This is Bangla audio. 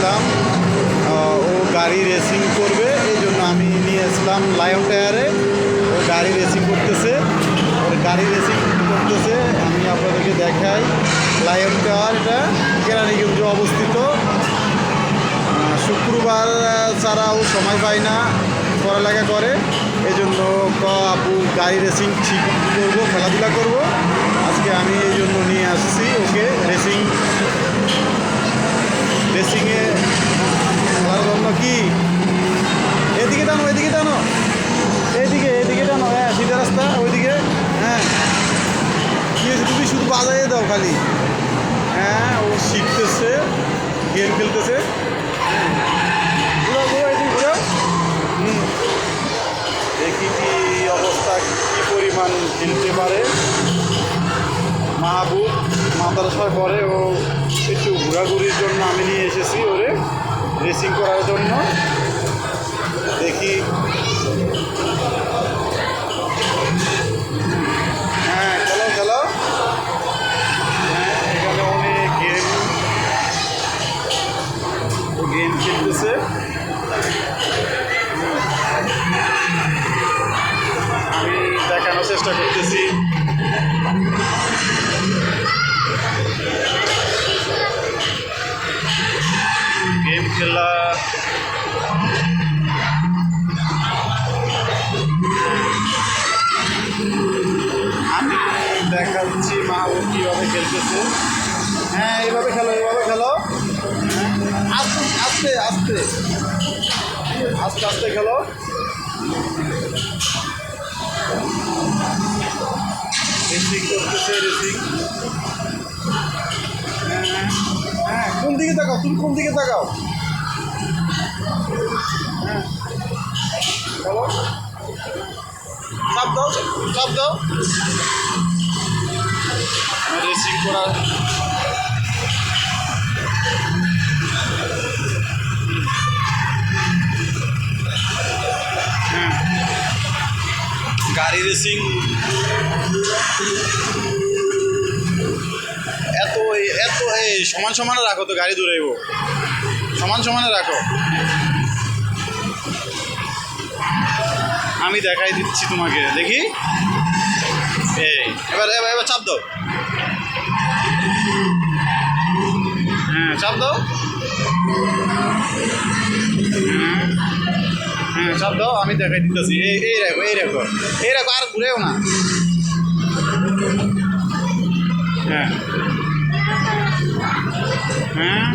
আসলাম। ও গাড়ি রেসিং করবে এই জন্য আমি নিয়ে আসলাম লায়ন টায়ারে ও গাড়ি রেসিং করতেছে ওর গাড়ি রেসিং করতেছে আমি আপনাদেরকে দেখাই। লায়ন টায়ার এটা কেরানীগঞ্জ অবস্থিত। শুক্রবার আহ, ছাড়া ও সময় পায় না পড়ালেখা করে। এই জন্য আপু গাড়ি রেসিং ঠিক করব খেলাধুলা করব। আজকে আমি এই জন্য নিয়ে আসছি। দাও খালি। হ্যাঁ ও শিখতেছে গেম খেলতেছে। দেখি কি অবস্থা কি পরিমাণ খেলতে পারে। মাহবুব মাদ্রাসায় পরে ও একটু ঘোরাঘুরির জন্য আমি নিয়ে এসেছি ওরে রেসিং করার জন্য। দেখি। চেষ্টা করতেছি। গেম খেলা। আমি দেখাচ্ছি মা ও কীভাবে খেলতেছে। হ্যাঁ এইভাবে খেলো এইভাবে খেলো। আস্তে আস্তে আস্তে। আস্তে আস্তে খেলো। রেসিং করতেছে রেসিং হ্যাঁ কোন দিকে তাকাও? তুমি কোন দিকে তাকাও? হ্যাঁ। চাপ দাও চাপ দাও। রেসিং করা গাড়ি রেসিং এত এত এই সমান সমানে রাখো তো গাড়ি দূরে সমান সমানে রাখো। আমি দেখাই দিচ্ছি তোমাকে, দেখি? এই, এবার এবার এবার চাপ দাও। হ্যাঁ চাপ দাও। হ্যাঁ সব দাও আমি দেখাই দিতেছি। এই এই রাখো এই রাখো এই রাখো আর ঘুরেও না। হ্যাঁ। হ্যাঁ?